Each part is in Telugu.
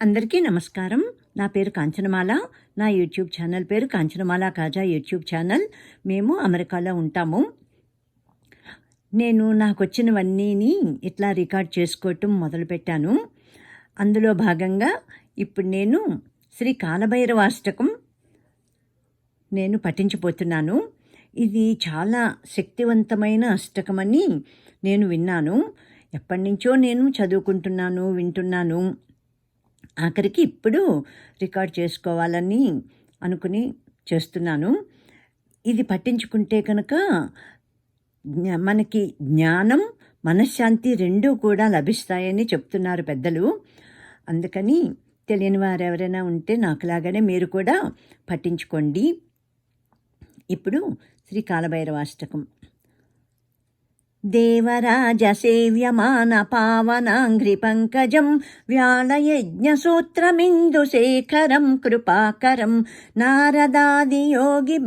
అందరికీ నమస్కారం. నా పేరు కాంచనమాల. నా యూట్యూబ్ ఛానల్ పేరు కాంచనమాల కాజా యూట్యూబ్ ఛానల్. మేము అమెరికాలో ఉంటాము. నేను నాకు వచ్చినవన్నీని ఇట్లా రికార్డ్ చేసుకోవటం మొదలుపెట్టాను. అందులో భాగంగా ఇప్పుడు నేను శ్రీ కాలభైరవాష్టకం నేను పఠించబోతున్నాను. ఇది చాలా శక్తివంతమైన అష్టకమని నేను విన్నాను. ఎప్పటి నుంచో నేను చదువుకుంటున్నాను వింటున్నాను. ఆఖరికి ఇప్పుడు రికార్డ్ చేసుకోవాలని అనుకుని చేస్తున్నాను. ఇది పట్టించుకుంటే కనుక మనకి జ్ఞానం మనశ్శాంతి రెండూ కూడా లభిస్తాయని చెప్తున్నారు పెద్దలు. అందుకని తెలియని వారు ఎవరైనా ఉంటే నాకులాగానే మీరు కూడా పట్టించుకోండి. ఇప్పుడు శ్రీ కాలభైరవాష్టకం. దేవరాజసేవ్యమాన పావనాంఘ్రి పంకజం వ్యాళయజ్ఞసూత్రమిందుశేఖరం కృపాకరం నారదాదియోగి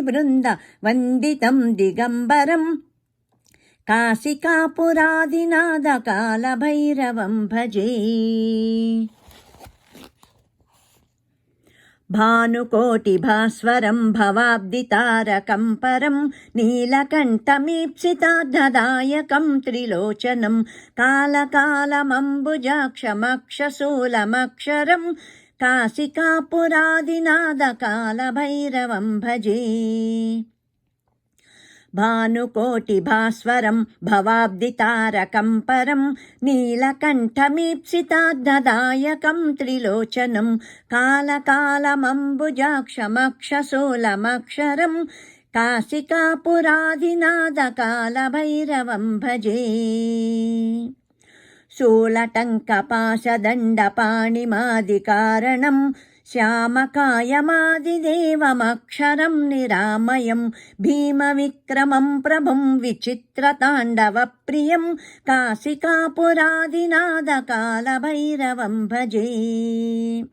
బృంద వందితం దిగంబరం కాశికాపురాదినాదకాలభైరవం భజే. దేవరాజసేవ్యమాన పావనాంఘ్రి పంకజం వ్యాళయజ్ఞసూత్రమిందుశేఖరం కృపాకరం నారదాదియోగి బృంద వందితం దిగంబరం కాశికాపురాదినాదకాలభైరవం భజే भानुकोटिभास्वरं भवाब्दितारकं परं नीलकण्ठमीप्सितार्धदायकं त्रिलोचनं कालकालमम्बुजाक्षमक्षशूलमक्षरं काशिकापुरादिनादकालभैरवं भजे भानुकोटिभास्वरं भवाब्दितारकं परं नीलकण्ठमीप्सितार्धदायकं त्रिलोचनं कालकालमम्बुजाक्षमक्षशूलमक्षरं काशिकापुरादिनादकालभैरवं भजे शूलटङ्कपाशदण्डपाणिमादिकारणं श्यामकायमादिदेवमक्षरं निरामयं भीमविक्रमं प्रभुं विचित्रताण्डवप्रियं काशिकापुरादिनादकालभैरवं भजे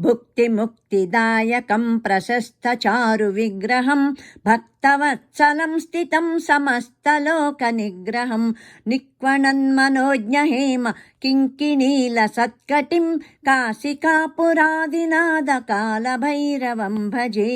भुक्तिमुक्तिदायकं प्रशस्तचारुविग्रहं भक्तवत्सलं स्थितं समस्तलोकनिग्रहं निक्वणन्मनोज्ञहेम किङ्किणीलसत्कटिं काशिकापुरादिनादकालभैरवं भजे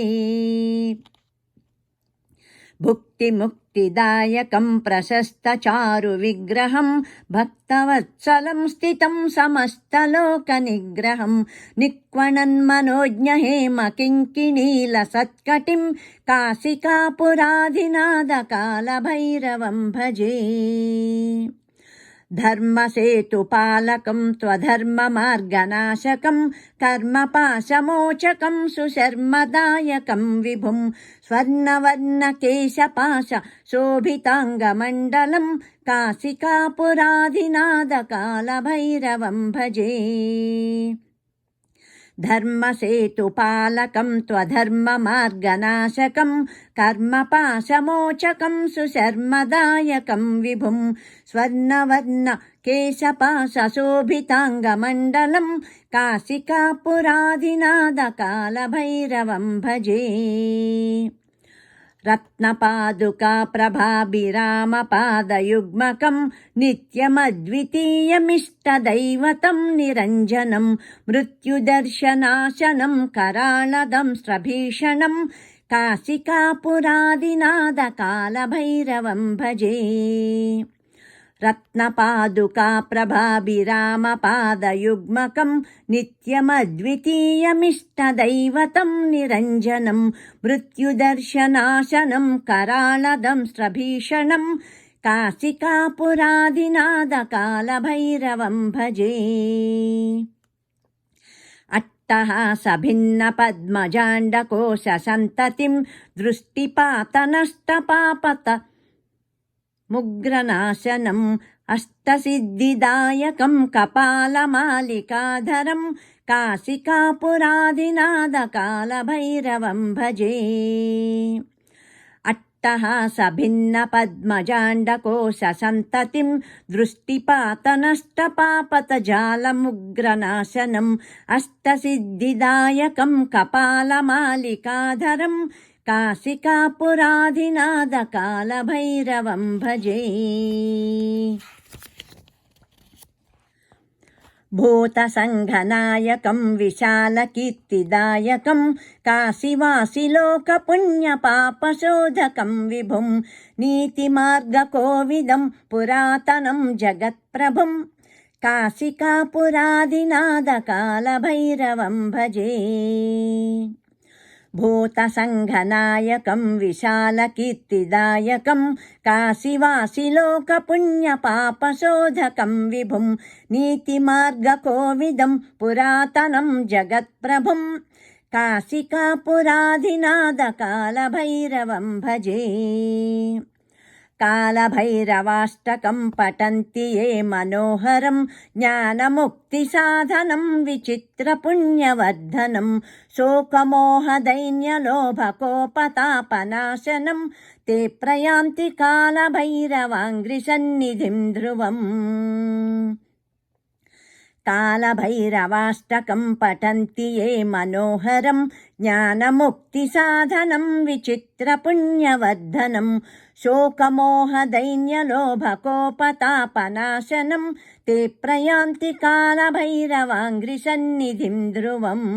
भुक्तिमुक्तिदायकं प्रशस्तचारुविग्रहं भक्तवत्सलं स्थितं समस्तलोकनिग्रहं निक्वणन्मनोज्ञहेम किङ्किणीलसत्कटिं काशिकापुरादिनादकालभैरवं भजे धर्मसेतुपालकं त्वधर्ममार्गनाशकं कर्मपाशमोचकं सुशर्मदायकं विभुं स्वर्णवर्णकेशपाश शोभिताङ्गमण्डलं काशिकापुराधिनादकालभैरवं भजे। धर्मसेतुपालकं त्वधर्ममार्गनाशकं कर्मपाशमोचकं सुशर्मदायकं विभुं स्वर्णवर्ण केशपाशशोभिताङ्गमण्डलं काशिकापुरादिनादकालभैरवं भजे रत्नपादुकाप्रभाभिरामपादयुग्मकं नित्यमद्वितीयमिष्टदैवतं निरञ्जनं मृत्युदर्शनाशनं कराळदं स्रभीषणं काशिकापुरादिनादकालभैरवं भजे रत्नपादुकाप्रभाभिरामपादयुग्मकं नित्यमद्वितीयमिष्टदैवतं निरञ्जनं मृत्युदर्शनाशनं कराळदं स्रभीषणं काशिकापुरादिनादकालभैरवं भजे अट्टः सभिन्नपद्मजाण्डकोशसन्ततिं दृष्टिपातनष्टपापत मुग्रनाशनम् अष्टसिद्धिदायकं कपालमालिकाधरं काशिकापुरादिनादकालभैरवं भजे अट्टहासभिन्नपद्मजाण्डकोशसन्ततिं दृष्टिपातनष्टपापतजालमुग्रनाशनम् अष्टसिद्धिदायकं कपालमालिकाधरं काशिकापुराधिनादकालभैरवं भजे भूतसङ्घनायकं विशालकीर्तिदायकं काशिवासिलोकपुण्यपापशोधकं विभुं नीतिमार्गकोविदं पुरातनं जगत्प्रभुं काशिकापुरादिनादकालभैरवं भजे భూతసంఘనాయకం విశాలకీర్తిదాయకం కాశీవాసిలోకపుణ్యపాపశోధకం విభుం నీతిమార్గకోవిదం పురాతనం జగత్ప్రభుం కాశికాపురాధినాదకాలభైరవం భజే कालभैरवाष्टकं पठन्ति ये मनोहरं ज्ञानमुक्तिसाधनं विचित्रपुण्यवर्धनं शोकमोहदैन्यलोभकोपतापनाशनं ते प्रयान्ति कालभैरवाङ्घ्रिसन्निधिं ध्रुवम् कालभैरवाष्टकं पठन्ति ये मनोहरं ज्ञानमुक्तिसाधनं विचित्रपुण्यवर्धनं शोकमोहदैन्यलोभकोपतापनाशनं ते प्रयान्ति कालभैरवाङ्घ्रिसन्निधिं ध्रुवम्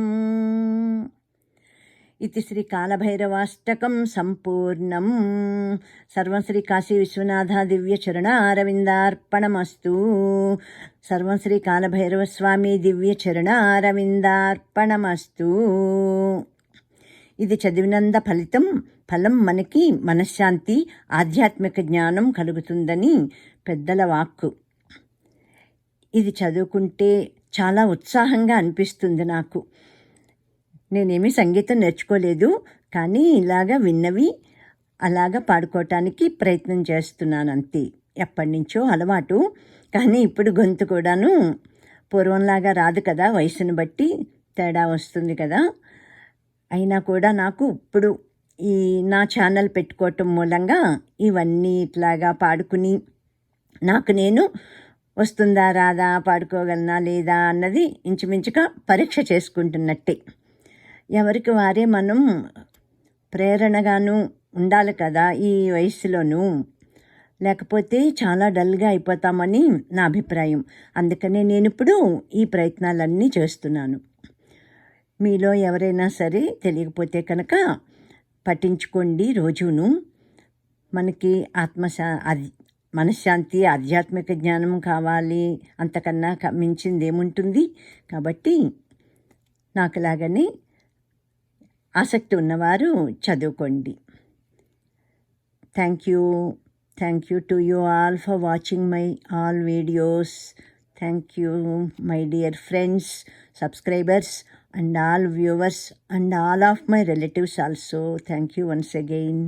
ఇది శ్రీ కాలభైరవాష్టకం సంపూర్ణం సర్వం శ్రీ కాశీ విశ్వనాథ దివ్య చరణారవిందార్పణమస్తు సర్వం శ్రీ కాలభైరవస్వామి స్వామి దివ్య చరణారవిందార్పణమస్తు ఇది చదివినంద ఫలితం ఫలం మనకి మనశ్శాంతి ఆధ్యాత్మిక జ్ఞానం కలుగుతుందని పెద్దల వాక్కు. ఇది చదువుకుంటే చాలా ఉత్సాహంగా అనిపిస్తుంది నాకు. నేనేమి సంగీతం నేర్చుకోలేదు కానీ ఇలాగా విన్నవి అలాగా పాడుకోవటానికి ప్రయత్నం చేస్తున్నాను అంతే ఎప్పటి నుంచో అలవాటు కానీ ఇప్పుడు గొంతు కూడాను పూర్వంలాగా రాదు కదా వయసును బట్టి తేడా వస్తుంది కదా. అయినా కూడా నాకు ఇప్పుడు ఈ నా ఛానల్ పెట్టుకోవటం మూలంగా ఇవన్నీ ఇట్లాగా పాడుకుని నాకు నేను వస్తుందా రాదా పాడుకోగలనా లేదా అన్నది ఇంచుమించుగా పరీక్ష చేసుకుంటున్నట్టే. ఎవరికి వారే మనం ప్రేరణగాను ఉండాలి కదా ఈ వయసులోనూ లేకపోతే చాలా డల్గా అయిపోతామని నా అభిప్రాయం. అందుకనే నేను ఇప్పుడు ఈ ప్రయత్నాలన్నీ చేస్తున్నాను. మీలో ఎవరైనా సరే తెలియకపోతే కనుక పఠించుకోండి రోజును. మనకి ఆత్మశా అది మనశ్శాంతి ఆధ్యాత్మిక జ్ఞానం కావాలి. అంతకన్నా మించింది ఏముంటుంది కాబట్టి నాకు లాగానే ఆసక్తి ఉన్నవారు చదువుకోండి. Thank you thank you to you all for watching my all videos thank you my dear friends subscribers and all viewers and all of my relatives also thank you once again